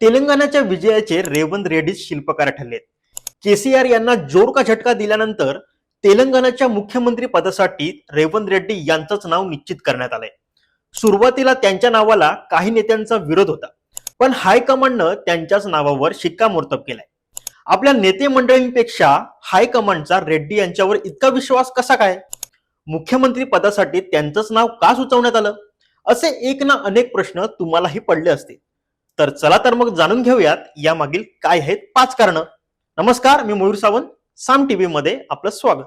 तेलंगणाच्या विजयाचे रेवंत रेड्डीच शिल्पकार ठरलेत. केसीआर यांना जोर का झटका दिल्यानंतर तेलंगणाच्या मुख्यमंत्री पदासाठी रेवंत रेड्डी यांचंच नाव निश्चित करण्यात आलंय. सुरुवातीला त्यांच्या नावाला काही नेत्यांचा विरोध होता पण हायकमांडनं त्यांच्याच नावावर शिक्कामोर्तब केलाय. आपल्या नेते मंडळींपेक्षा हायकमांडचा रेड्डी यांच्यावर इतका विश्वास कसा काय? मुख्यमंत्री पदासाठी त्यांचंच नाव का सुचवण्यात आलं? असे एक ना अनेक प्रश्न तुम्हालाही पडले असतील. तर चला तर मग जाणून घेऊयात यामागील काय आहेत पाच कारण. नमस्कार मी मयूर सावंत साम टीव्ही मध्ये आपलं स्वागत.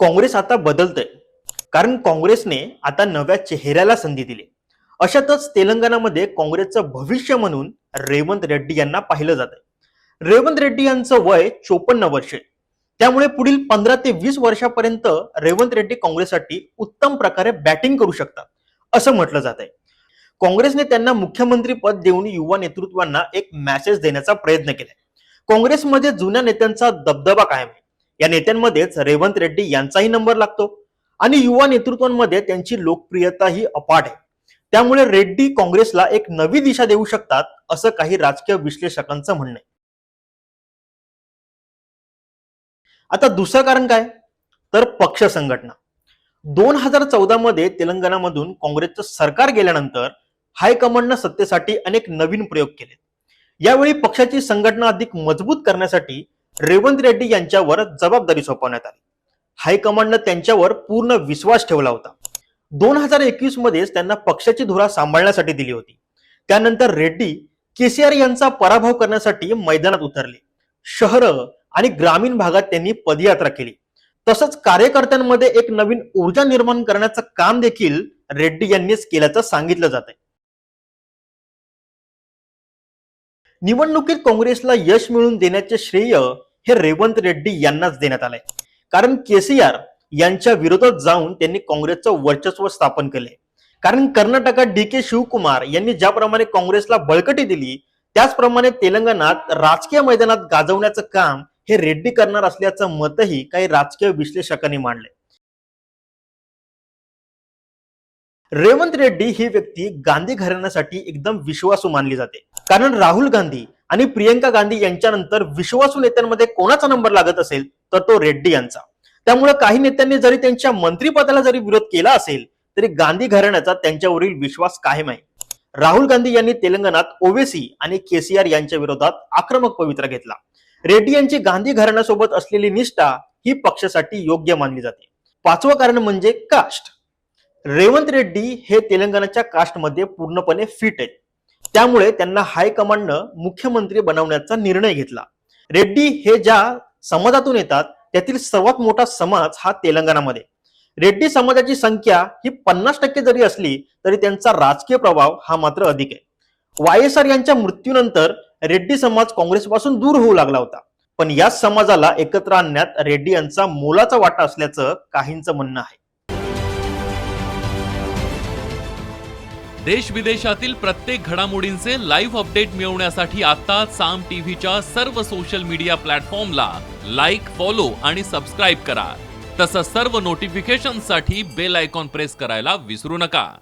काँग्रेस आता बदलतंय. कारण काँग्रेसने आता नव्या चेहऱ्याला संधी दिली. अशातच तेलंगणामध्ये काँग्रेसचं भविष्य म्हणून रेवंत रेड्डी यांना पाहिलं जात आहे रेवंत रेड्डी यांचं वय चोपन्न वर्ष. आहे त्यामुळे पुढील पंधरा ते वीस वर्षापर्यंत रेवंत रेड्डी काँग्रेससाठी उत्तम प्रकारे बॅटिंग करू शकतात. असं म्हटलं जात आहे. काँग्रेसने त्यांना मुख्यमंत्री पद देऊन युवा नेतृत्वांना एक मेसेज देण्याचा प्रयत्न केलाय. काँग्रेसमध्ये जुन्या नेत्यांचा दबदबा कायम आहे. या नेत्यांमध्येच रेवंत रेड्डी यांचाही नंबर लागतो आणि युवा नेतृत्वांमध्ये त्यांची लोकप्रियताही अपाट आहे. त्यामुळे रेड्डी काँग्रेसला एक नवी दिशा देऊ शकतात असं काही राजकीय विश्लेषकांचं म्हणणं आहे. आता दुसरं कारण काय? तर पक्ष संघटना. दोन हजार चौदा मध्ये तेलंगणामधून काँग्रेसचं सरकार गेल्यानंतर हायकमांडनं सत्तेसाठी अनेक नवीन प्रयोग केले यावेळी पक्षाची संघटना अधिक मजबूत करण्यासाठी रेवंत रेड्डी यांच्यावर जबाबदारी सोपवण्यात आली. हायकमांडनं त्यांच्यावर पूर्ण विश्वास ठेवला होता. दोन हजार एकवीस मध्येच त्यांना पक्षाची धुरा सांभाळण्यासाठी दिली होती. त्यानंतर रेड्डी केसीआर यांचा पराभव करण्यासाठी मैदानात उतरले. शहर आणि ग्रामीण भागात त्यांनी पदयात्रा केली. तसंच कार्यकर्त्यांमध्ये एक नवीन ऊर्जा निर्माण करण्याचं काम देखील रेड्डी यांनीच केल्याचं सांगितलं जात आहे. निवडणुकीत काँग्रेसला यश मिळवून देण्याचे श्रेय हे रेवंत रेड्डी यांनाच देण्यात आलंय. कारण केसीआर यांच्या विरोधात जाऊन त्यांनी काँग्रेसचं वर्चस्व स्थापन केले कारण कर्नाटकात डी के शिवकुमार यांनी ज्याप्रमाणे काँग्रेसला बळकटी दिली त्याचप्रमाणे तेलंगणात राजकीय मैदानात गाजवण्याचं काम हे रेड्डी करणार असल्याचं मतही काही राजकीय विश्लेषकांनी मांडले. रेवंत रेड्डी ही व्यक्ती गांधी घराण्यासाठी एकदम विश्वासू मानली जाते. कारण राहुल गांधी आणि प्रियंका गांधी यांच्यानंतर विश्वासू नेत्यांमध्ये कोणाचा नंबर लागत असेल तर तो रेड्डी यांचा. त्यामुळे काही नेत्यांनी जरी त्यांच्या मंत्रिपदाला जरी विरोध केला असेल तरी गांधी घराण्याचा त्यांच्यावरील विश्वास कायम आहे. राहुल गांधी यांनी तेलंगणात ओवेसी आणि केसीआर यांच्या विरोधात आक्रमक पवित्रा घेतला. रेड्डी यांची गांधी घराण्यासोबत असलेली निष्ठा ही पक्षासाठी योग्य मानली जाते. पाचवं कारण म्हणजे कास्ट रेवंत रेड्डी हे तेलंगणाच्या कास्टमध्ये पूर्णपणे फिट आहेत. त्यामुळे त्यांना हायकमांडनं मुख्यमंत्री बनवण्याचा निर्णय घेतला. रेड्डी हे ज्या समाजातून येतात त्यातील सर्वात मोठा समाज हा तेलंगणामध्ये. रेड्डी समाजाची संख्या ही पन्नास टक्के जरी असली तरी त्यांचा राजकीय प्रभाव हा मात्र अधिक आहे. वाय एस आर यांच्या मृत्यूनंतर रेड्डी समाज काँग्रेसपासून दूर होऊ लागला होता. पण या समाजाला एकत्र आणण्यात रेड्डी यांचा मोलाचा वाटा असल्याचं काहींचं म्हणणं आहे. देश विदेशातील प्रत्येक घडामोडींचे लाईव्ह अपडेट मिळवण्यासाठी आता साम टीव्हीच्या सर्व सोशल मीडिया प्लॅटफॉर्मला लाईक फॉलो आणि सबस्क्राईब करा. तसंच सर्व नोटिफिकेशनसाठी बेल आयकॉन प्रेस करायला विसरू नका.